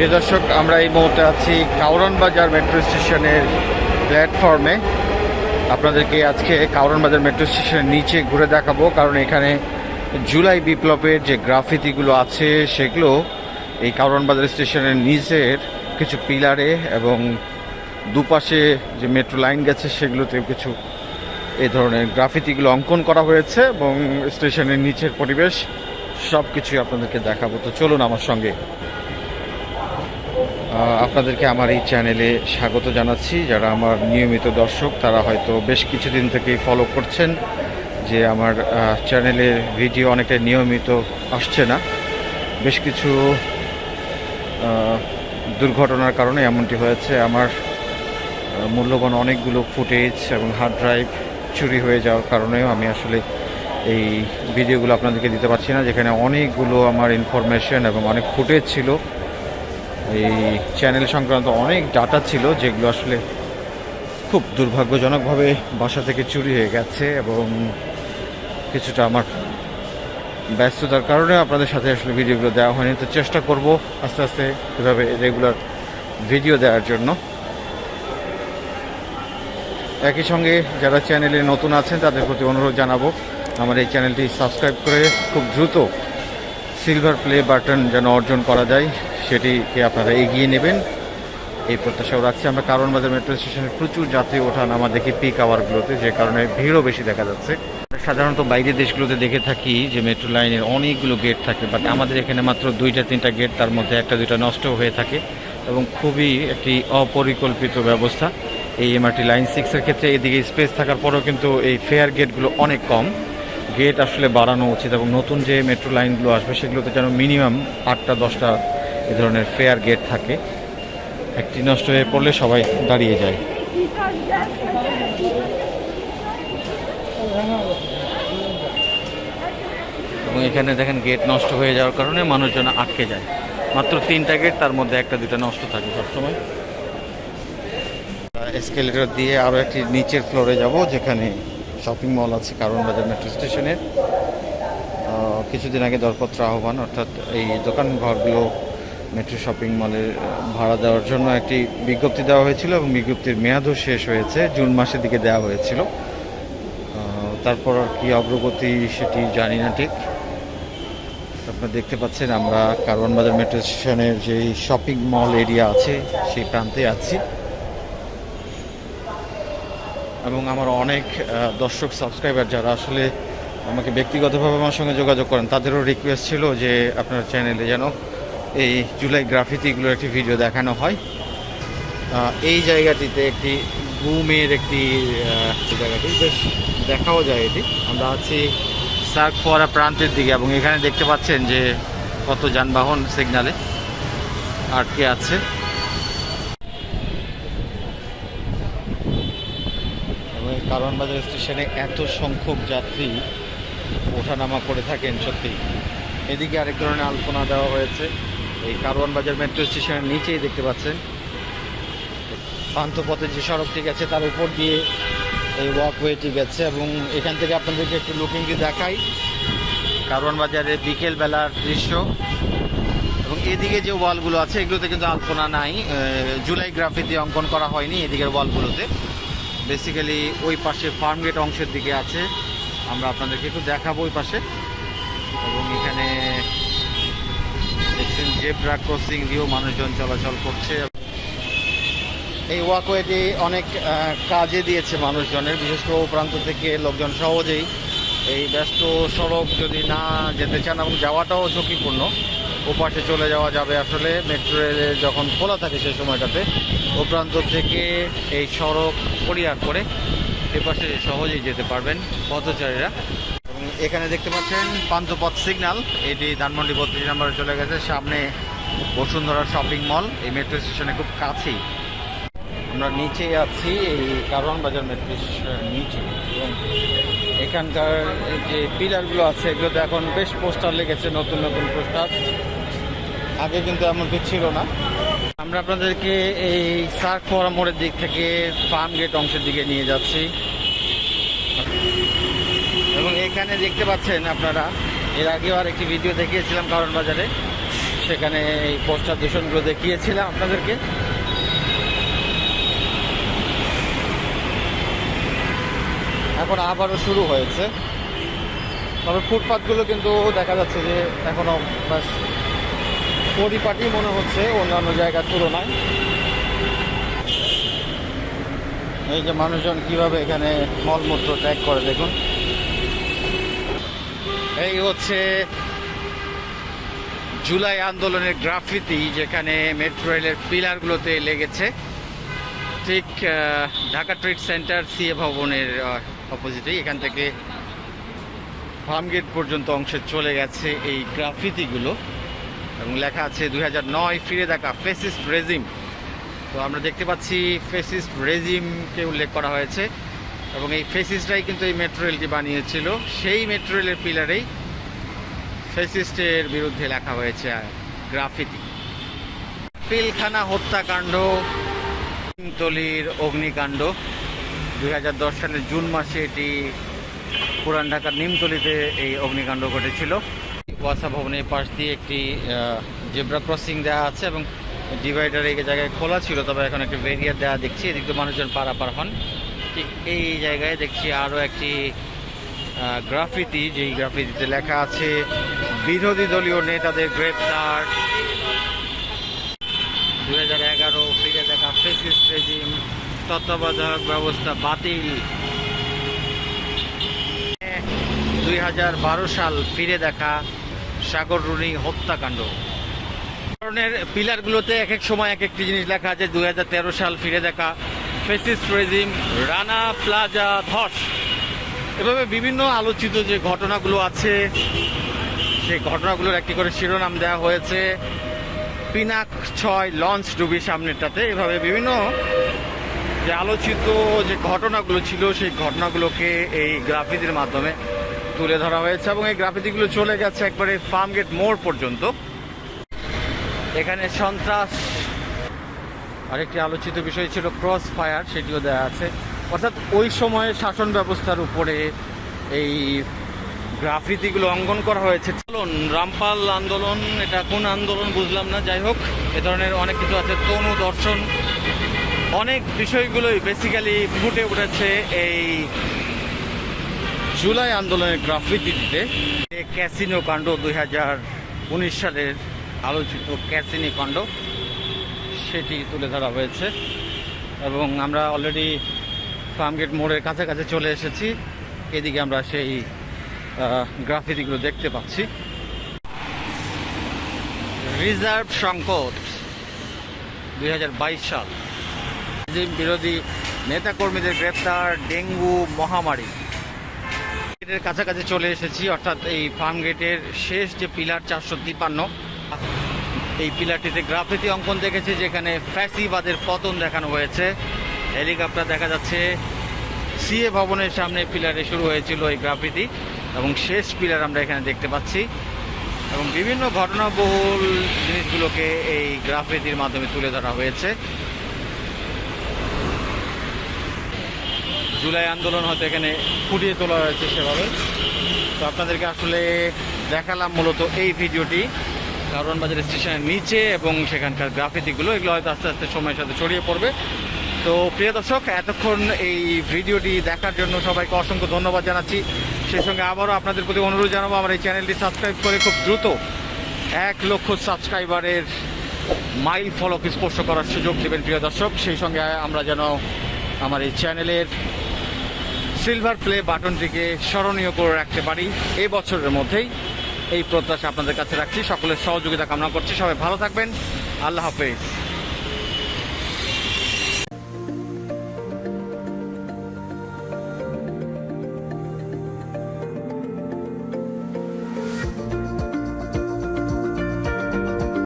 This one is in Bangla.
প্রিয় দর্শক, আমরা এই মুহূর্তে আছি কাউরন বাজার মেট্রো স্টেশনের প্ল্যাটফর্মে। আপনাদেরকে আজকে কাউরন বাজার মেট্রো স্টেশনের নিচে ঘুরে দেখাবো, কারণ এখানে জুলাই বিপ্লবের যে গ্রাফিতিগুলো আছে, সেগুলো এই কাউরন বাজার স্টেশনের নিচের কিছু পিলারে এবং দুপাশে যে মেট্রো লাইন গেছে, সেগুলোতেও কিছু এই ধরনের গ্রাফিতিগুলো অঙ্কন করা হয়েছে এবং স্টেশনের নিচের পরিবেশ সব কিছুই আপনাদেরকে দেখাবো। তো চলুন আমার সঙ্গে। আপনাদেরকে আমার এই চ্যানেলে স্বাগত জানাচ্ছি। যারা আমার নিয়মিত দর্শক তারা হয়তো বেশ কিছুদিন থেকেই ফলো করছেন যে আমার আহ, চ্যানেলের ভিডিও অনেকটা নিয়মিত আসছে না। বেশ কিছু দুর্ঘটনার কারণে এমনটি হয়েছে। আমার মূল্যবান অনেকগুলো ফুটেজ এবং হার্ড ড্রাইভ চুরি হয়ে যাওয়ার কারণেও আমি আসলে এই ভিডিওগুলো আপনাদেরকে দিতে পারছি না যেখানে অনেকগুলো আমার ইনফরমেশন এবং অনেক ফুটেজ ছিল। এই চ্যানেল সংক্রান্ত অনেক ডাটা ছিল, যেগুলো আসলে খুব দুর্ভাগ্যজনকভাবে বাসা থেকে চুরি হয়ে গেছে এবং কিছুটা আমার ব্যস্ততার কারণে আপনাদের সাথে আসলে ভিডিওগুলো দেওয়া হয়নি। তো চেষ্টা করব আস্তে আস্তে এভাবে রেগুলার ভিডিও দেওয়ার জন্য। একই সঙ্গে যারা চ্যানেলে নতুন আছেন, তাদের প্রতি অনুরোধ জানাব, আমার এই চ্যানেলটি সাবস্ক্রাইব করে খুব দ্রুত সিলভার প্লে বাটন যেন অর্জন করা যায়। সেটিকে আপনারা এগিয়ে নেবেন। এই প্রত্যাশাও রাখছি। আমরা কারণ বাজার মেট্রো স্টেশনে প্রচুর যাত্রী ওঠা নামা দেখি পিক আওয়ারগুলোতে যে কারণে ভিড়ও বেশি দেখা যাচ্ছে। সাধারণত বাইরের দেশগুলোতে দেখে থাকি যে মেট্রো লাইনের অনেকগুলো গেট থাকে বাট আমাদের এখানে মাত্র দুইটা, তিনটা গেট তার মধ্যে একটা, দুইটা নষ্ট হয়ে থাকে এবং খুবই একটি অপরিকল্পিত ব্যবস্থা। এই এমআরটি লাইন সিক্সের ক্ষেত্রে এদিকে স্পেস থাকার পরেও কিন্তু এই ফেয়ার গেটগুলো অনেক কম। গেট আসলে বাড়ানো উচিত এবং নতুন যে মেট্রো লাইনগুলো আসবে, সেগুলোতে যেন মিনিমাম আটটা, দশটা এ ধরনের ফেয়ার গেট থাকে। একটি নষ্ট হয়ে পড়লে সবাই দাঁড়িয়ে যায়। এবং এখানে দেখেন গেট নষ্ট হয়ে যাওয়ার কারণে মানুষজন আটকে যায়। মাত্র তিনটা গেট তার মধ্যে একটা, দুটা নষ্ট থাকে সবসময়। এসকেলেটর দিয়ে আরও একটি নিচের ফ্লোরে যাব, যেখানে শপিং মল আছে, কারণ বাজার মেট্রো স্টেশনের কিছুদিন আগে দরপত্র আহ্বান, অর্থাৎ এই দোকান ঘরগুলো মেট্রো শপিং মলের ভাড়া দেওয়ার জন্য একটি বিজ্ঞপ্তি দেওয়া হয়েছিল এবং বিজ্ঞপ্তির মেয়াদও শেষ হয়েছে, জুন মাসের দিকে দেওয়া হয়েছিল। তারপর আর কি অগ্রগতি সেটি জানি না ঠিক। আপনারা দেখতে পাচ্ছেন আমরা কারওয়ান বাজার মেট্রো স্টেশনের যে শপিং মল এরিয়া আছে, সেই প্রান্তে আছি। এবং আমার অনেক দর্শক, সাবস্ক্রাইবার যারা আসলে আমাকে ব্যক্তিগতভাবে আমার সঙ্গে যোগাযোগ করেন, তাদেরও রিকোয়েস্ট ছিল যে আপনার চ্যানেলে যেন এই জুলাই গ্রাফিতিগুলোর একটি ভিডিও দেখানো হয়। এই জায়গাটিতে একটি ঘুমের একটি জায়গাটি। বেশ দেখাও যায় এটি। আমরা আছি সার্ক ফোয়ারা প্রান্তের দিকে এবং এখানে দেখতে পাচ্ছেন যে কত যানবাহন সিগনালে আটকে আছে। কারওয়ান বাজার স্টেশনে এত সংখ্যক যাত্রী ওঠানামা করে থাকেন সত্যি এদিকে আরেক ধরনের আলপনা দেওয়া হয়েছে। এই কারওয়ান বাজার মেট্রো স্টেশনের নিচেই দেখতে পাচ্ছেন। পান্থপথে যে সড়কটি গেছে, তার উপর দিয়ে এই ওয়াকওয়েটি গেছে এবং এখান থেকে আপনাদেরকে একটু লুকিং দিয়ে দেখাই। কারওয়ান বাজারে বিকেল বেলার দৃশ্য। এবং এদিকে যে ওয়ালগুলো আছে, এগুলোতে কিন্তু আলপনা নাই। জুলাই গ্রাফিতি অঙ্কন করা হয়নি এদিকের ওয়ালগুলোতে। বেসিক্যালি ওই পাশে ফার্ম গেট অংশের দিকে আছে। আমরা আপনাদেরকে একটু দেখাবো ওই পাশে। এবং এখানে দেখছেন জেব্রা ক্রসিং দিয়েও মানুষজন চলাচল করছে। এই ওয়াকওয়েটি অনেক কাজে দিয়েছে মানুষজনের, বিশেষ করে ও প্রান্ত থেকে লোকজন সহজেই। এই ব্যস্ত সড়ক যদি না যেতে চান এবং যাওয়াটাও ঝুঁকিপূর্ণ ওপাশে চলে যাওয়া যাবে আসলে। মেট্রো রেলে যখন খোলা থাকে সেই সময়টাতে, ও প্রান্ত থেকে এই সড়ক পরিহার করে এপাশে সহজেই যেতে পারবেন পথচারীরা। এখানে দেখতে পাচ্ছেন পান্থপথ সিগন্যাল। এটি ধানমন্ডি বত্রিশ নম্বরে চলে গেছে। সামনে বসুন্ধরা শপিং মল। এই মেট্রো স্টেশনে খুব কাছেই। আমরা নিচে আছি, এই কারওয়ান বাজার মেট্রো স্টেশনের নিচে। এবং এখানকার যে পিলারগুলো আছে, এগুলোতে এখন বেশ পোস্টার লেগেছে, নতুন নতুন পোস্টার। আগে কিন্তু এমনটি ছিল না। আমরা আপনাদেরকে এই সার্ক মোড়ের দিক থেকে ফার্ম গেট অংশের দিকে নিয়ে যাচ্ছি। এখানে দেখতে পাচ্ছেন আপনারা। এর আগেও আর একটি ভিডিও দেখিয়েছিলাম কারণ বাজারে সেখানে এই পোস্টার দূষণগুলো দেখিয়েছিলাম আপনাদেরকে। এখন আবারও শুরু হয়েছে। তবে ফুটপাথগুলো কিন্তু দেখা যাচ্ছে যে এখনও বেশ পরিপাটি মনে হচ্ছে অন্যান্য জায়গার তুলনায়। এই যে মানুষজন কীভাবে এখানে মলমূত্র ত্যাগ করে দেখুন। এই হচ্ছে জুলাই আন্দোলনের গ্রাফিতি যেখানে মেট্রো রেলের পিলারগুলোতে লেগেছে। ঠিক ঢাকা ট্রেড সেন্টার সিএ ভবনের অপোজিটেই এখান থেকে ফার্মগেট পর্যন্ত অংশে চলে গেছে এই গ্রাফিতিগুলো। এবং লেখা আছে, দুই হাজার নয় ফিরে দেখা, ফেসিস্ট রেজিম। তো আমরা দেখতে পাচ্ছি, ফেসিস্ট রেজিমকে উল্লেখ করা হয়েছে। এবং এই ফেসিসটাই কিন্তু এই মেট্রো রেলটি বানিয়েছিল। সেই মেট্রো রেলের পিলারেই ফেসিস্টের বিরুদ্ধে লেখা হয়েছে গ্রাফিতি পিলখানা হত্যাকাণ্ড নিমতলির অগ্নিকাণ্ড। দুই হাজার দশ সালের জুন মাসে এটি পুরান ঢাকার নিমতলিতে এই অগ্নিকাণ্ড ঘটেছিল। ওয়াসা ভবনের পাশ দিয়ে একটি জেব্রা ক্রসিং দেওয়া আছে এবং ডিভাইডার এই জায়গায় খোলা ছিল, তবে এখন একটি ব্যারিয়ার দেওয়া দেখছি। এদিক মানুষজন পারাপার হন। ঠিক এই জায়গায় দেখছি আরও একটি গ্রাফিতি, যেই গ্রাফিতিতে লেখা আছে, বিরোধী দলীয় নেতাদের গ্রেপ্তার। দু হাজার এগারো ফিরে দেখা ফেসিস্ট রেজিম তত্ত্বাবধায়ক ব্যবস্থা বাতিল। দুই হাজার বারো সাল ফিরে দেখা সাগর রুনি হত্যাকাণ্ড। ধরনের পিলারগুলোতে এক এক সময় এক একটি জিনিস লেখা আছে দু হাজার তেরো সাল ফিরে দেখা ফেসিস্ট রেজিম রানা প্লাজা ধস। এভাবে বিভিন্ন আলোচিত যে ঘটনাগুলো আছে, সেই ঘটনাগুলোর একটি করে শিরোনাম দেওয়া হয়েছে। পিনাক ছয় লঞ্চ ডুবি সামনেরটাতে। এভাবে বিভিন্ন যে আলোচিত যে ঘটনাগুলো ছিল, সেই ঘটনাগুলোকে এই গ্রাফিতির মাধ্যমে তুলে ধরা হয়েছে এবং এই গ্রাফিতিগুলো চলে গেছে একবারে ফার্মগেট মোড় পর্যন্ত। এখানে সন্ত্রাস আরেকটি আলোচিত বিষয় ছিল ক্রস ফায়ার সেটিও দেওয়া আছে। অর্থাৎ ওই সময়ে শাসন ব্যবস্থার উপরে এই গ্রাফিতিগুলো অঙ্কন করা হয়েছে। চলুন, রামপাল আন্দোলন, এটা কোন আন্দোলন বুঝলাম না, যাই হোক, এ ধরনের অনেক কিছু আছে। তনু দর্শন, অনেক বিষয়গুলোই বেসিক্যালি ফুটে উঠেছে এই জুলাই আন্দোলনের গ্রাফিতিতে ক্যাসিনো কাণ্ড দুই হাজার উনিশ সালের আলোচিত ক্যাসিনো কাণ্ড। সেটি তুলে ধরা হয়েছে এবং আমরা অলরেডি ফার্মগেট মোড়ের কাছাকাছি চলে এসেছি। এদিকে আমরা সেই গ্রাফিতিগুলো দেখতে পাচ্ছি। রিজার্ভ সংকট, দুই হাজার বাইশ সাল। বিরোধী নেতাকর্মীদের গ্রেপ্তার, ডেঙ্গু মহামারী। গেটের কাছাকাছি চলে এসেছি, অর্থাৎ এই ফার্ম গেটের শেষ যে পিলার চারশো তিপান্ন। এই পিলারটিতে গ্রাফিতি অঙ্কন দেখেছি, যেখানে ফ্যাসিবাদের পতন দেখানো হয়েছে। হেলিকপ্টার দেখা যাচ্ছে, সিএ ভবনের সামনে পিলারে শুরু হয়েছিল এই গ্রাফিতি, এবং শেষ পিলার আমরা এখানে দেখতে পাচ্ছি। এবং বিভিন্ন ঘটনাবহুল জিনিসগুলোকে এই গ্রাফিতির মাধ্যমে তুলে ধরা হয়েছে। জুলাই আন্দোলন হয়তো এখানে ফুটিয়ে তোলা হয়েছে সেভাবে। তো আপনাদেরকে আসলে দেখালাম মূলত এই ভিডিওটি। কারণ বাজার স্টেশনের নিচে এবং সেখানকার গ্রাফিতিগুলো, এগুলো হয়তো আস্তে আস্তে সময়ের সাথে ছড়িয়ে পড়বে। তো প্রিয় দর্শক, এতক্ষণ এই ভিডিওটি দেখার জন্য সবাইকে অসংখ্য ধন্যবাদ জানাচ্ছি। সেই সঙ্গে আবারও আপনাদের প্রতি অনুরোধ জানাব, আমার এই চ্যানেলটি সাবস্ক্রাইব করে খুব দ্রুত এক লক্ষ সাবস্ক্রাইবারের মাইল ফলক স্পর্শ করার সুযোগ দেবেন প্রিয় দর্শক। সেই সঙ্গে আমরা যেন আমার এই চ্যানেলের সিলভার প্লে বাটনটিকে স্মরণীয় করে রাখতে পারি। এই বছরের মধ্যেই এই প্রত্যাশা আপনাদের কাছে রাখছি। সকলের সহযোগিতা কামনা করছি। সবাই ভালো থাকবেন। আল্লাহ হাফেজ।